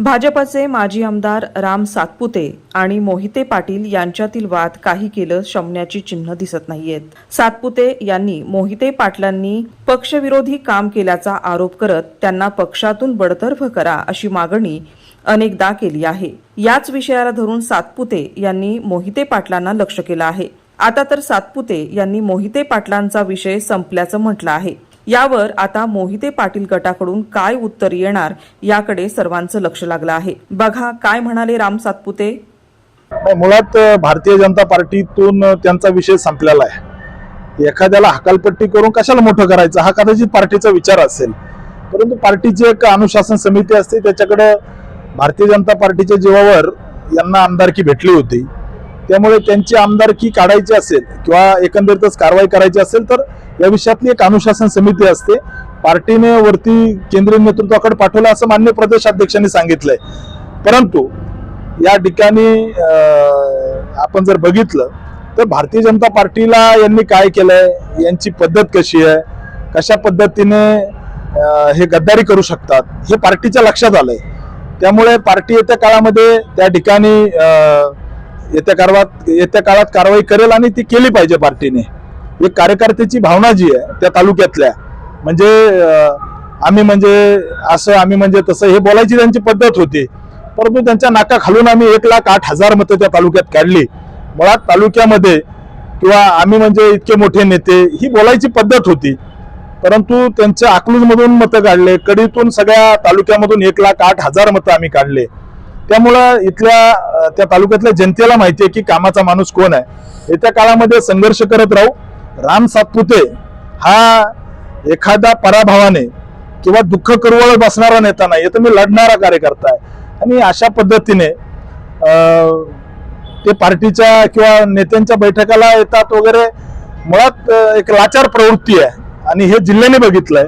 भाजपचे माजी आमदार राम सातपुते आणि मोहिते पाटील यांच्यातील वाद काही केलं शमण्याची चिन्ह दिसत नाहीयेत. सातपुते यांनी मोहिते पाटलांनी पक्षविरोधी काम केल्याचा आरोप करत त्यांना पक्षातून बडतर्फ करा अशी मागणी अनेकदा केली आहे. याच विषयाला धरून सातपुते यांनी मोहिते पाटलांना लक्ष केलं आहे. आता तर सातपुते यांनी मोहिते पाटलांचा विषय संपल्याचं म्हटलं आहे. यावर आता मोहिते पाटील गटाकडून काय उत्तर येणार याकडे सर्वांचं लक्ष लागलं आहे. बघा काय म्हणाले राम सातपुते. मुळात भारतीय जनता पार्टीतून त्यांचा विषय संपलेला आहे. एखाद्याला हकालपट्टी करून कशाला मोठं करायचं? हा कदाचित पार्टीचा विचार असेल. परंतु पार्टीची एक अनुशासन समिती असते त्याच्याकडे भारतीय जनता पार्टीच्या जीवावर यांना आमदारकी भेटली होती. त्यामुळे त्यांची आमदारकी काढायची असेल किंवा एकंदरीतच कारवाई करायची असेल तर या विषयातली एक अनुशासन समिती असते. पार्टीने वरती केंद्रीय नेतृत्वाकडे पाठवलं असं मान्य प्रदेशाध्यक्षांनी सांगितलंय. परंतु या ठिकाणी आपण जर बघितलं तर भारतीय जनता पार्टीला यांनी काय केलंय? यांची पद्धत कशी आहे? कशा पद्धतीने हे गद्दारी करू शकतात? हे पार्टीच्या लक्षात आलंय. त्यामुळे पार्टी येत्या काळामध्ये त्या ठिकाणी अं, येत्या कारवात येत्या काळात कारवाई करेल आणि ती केली पाहिजे पार्टीने. एक कार्यकर्त्याची भावना जी आहे त्या तालुक्यातल्या. म्हणजे आम्ही म्हणजे असं आम्ही म्हणजे तसं हे बोलायची त्यांची पद्धत होती. परंतु त्यांच्या नाका खालून आम्ही एक लाख आठ हजार मतं त्या तालुक्यात काढली. मुळात तालुक्यामध्ये किंवा आम्ही म्हणजे इतके मोठे नेते ही बोलायची पद्धत होती. परंतु त्यांच्या अकलूजमधून मतं काढले. कडीतून सगळ्या तालुक्यामधून एक लाख आठ हजार मतं आम्ही काढले. त्यामुळं इथल्या त्या तालुक्यातल्या जनतेला माहिती आहे की कामाचा माणूस कोण आहे. येत्या काळामध्ये संघर्ष करत राहू राम सातपुते हा एखादा पराभवाने किंवा दुःख करवळ बसणारा नेता नाही तर मी लढणारा कार्यकर्ता आहे. आणि अशा पद्धतीने ते पार्टीच्या किंवा नेत्यांच्या बैठकाला येतात वगैरे मुळात एक लाचार प्रवृत्ती आहे. आणि हे जिल्ह्याने बघितलंय.